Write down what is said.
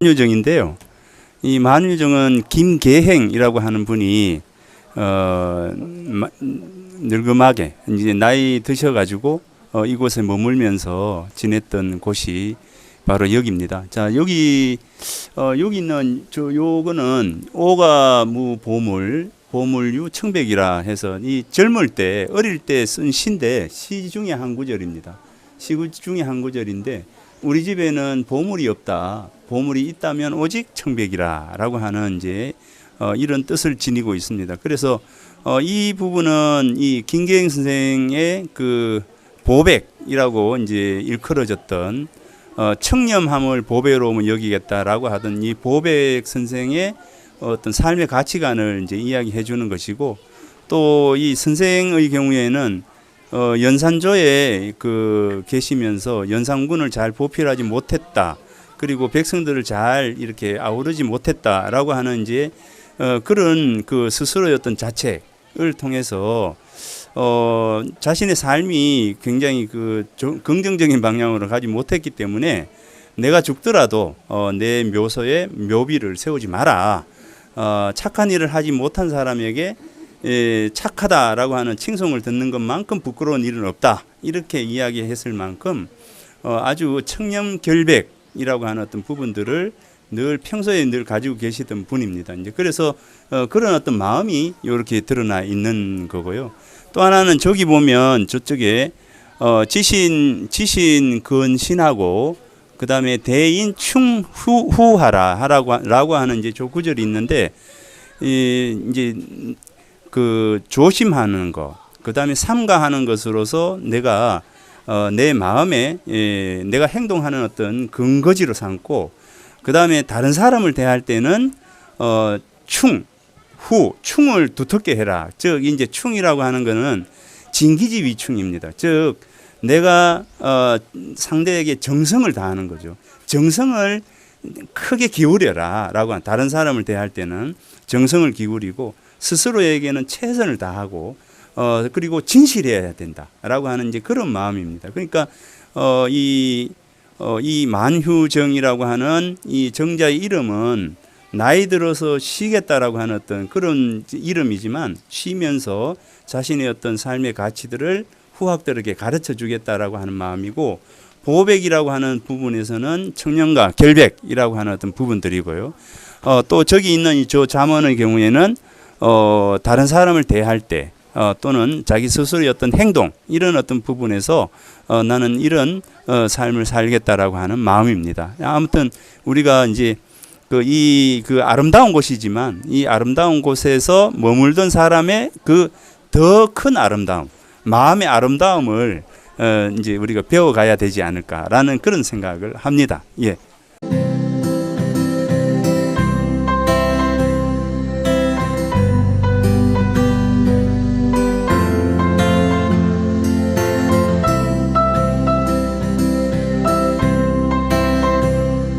만유정인데요. 이 만유정은 김계행이라고 하는 분이 어 마- 늙음하게 이제 나이 드셔가지고 어, 이곳에 머물면서 지냈던 곳이 바로 여기입니다. 자 여기 어, 여기 있는 저 요거는 오가무 보물 보물유 청백이라 해서 이 젊을 때 어릴 때 쓴 시인데 시 중에 한 구절입니다. 시 중에 한 구절인데 우리 집에는 보물이 없다. 보물이 있다면 오직 청백이라라고 하는 이제 어, 이런 뜻을 지니고 있습니다. 그래서 어, 이 부분은 이 김계행 선생의 그 보백이라고 이제 일컬어졌던 어, 청렴함을 보배로움을 여기겠다라고 하던 이 보백 선생의 어떤 삶의 가치관을 이제 이야기해 주는 것이고 또 이 선생의 경우에는 어, 연산조에 그 계시면서 연산군을 잘 보필하지 못했다. 그리고 백성들을 잘 이렇게 아우르지 못했다라고 하는 이제 어, 그런 그 스스로의 어떤 자책을 통해서 어, 자신의 삶이 굉장히 그 조- 긍정적인 방향으로 가지 못했기 때문에 내가 죽더라도 어, 내 묘소에 묘비를 세우지 마라. 어, 착한 일을 하지 못한 사람에게 에, 착하다라고 하는 칭송을 듣는 것만큼 부끄러운 일은 없다. 이렇게 이야기했을 만큼 어, 아주 청렴결백이라고 하는 어떤 부분들을 늘 평소에 늘 가지고 계시던 분입니다. 이제 그래서 어, 그런 어떤 마음이 이렇게 드러나 있는 거고요. 또 하나는 저기 보면 저쪽에 어, 지신 지신 근신하고 그 다음에 대인 충후하라 하라고 하- 라고 하는 이제 조 구절이 있는데 이 이제 그 조심하는 것, 그 다음에 삼가하는 것으로서 내가 어, 내 마음에 예, 내가 행동하는 어떤 근거지로 삼고 그 다음에 다른 사람을 대할 때는 어, 충, 후, 충을 두텁게 해라. 즉 이제 충이라고 하는 것은 진기지 위충입니다. 즉 내가 어, 상대에게 정성을 다하는 거죠. 정성을 크게 기울여라라고 한 다른 사람을 대할 때는 정성을 기울이고 스스로에게는 최선을 다하고 어 그리고 진실해야 된다라고 하는 이제 그런 마음입니다. 그러니까 어 이 어, 이 만휴정이라고 하는 이 정자의 이름은 나이 들어서 쉬겠다라고 하는 어떤 그런 이름이지만 쉬면서 자신의 어떤 삶의 가치들을 후학들에게 가르쳐 주겠다라고 하는 마음이고 보백이라고 하는 부분에서는 청년과 결백이라고 하는 어떤 부분들이고요. 어, 또 저기 있는 이저 잠언의 경우에는 어, 다른 사람을 대할 때 어, 또는 자기 스스로의 어떤 행동 이런 어떤 부분에서 어, 나는 이런 어, 삶을 살겠다라고 하는 마음입니다. 아무튼 우리가 이제 그이그 아름다운 곳이지만 이 아름다운 곳에서 머물던 사람의 그 더 큰 아름다움, 마음의 아름다움을 어, 이제 우리가 배워가야 되지 않을까라는 그런 생각을 합니다. 예.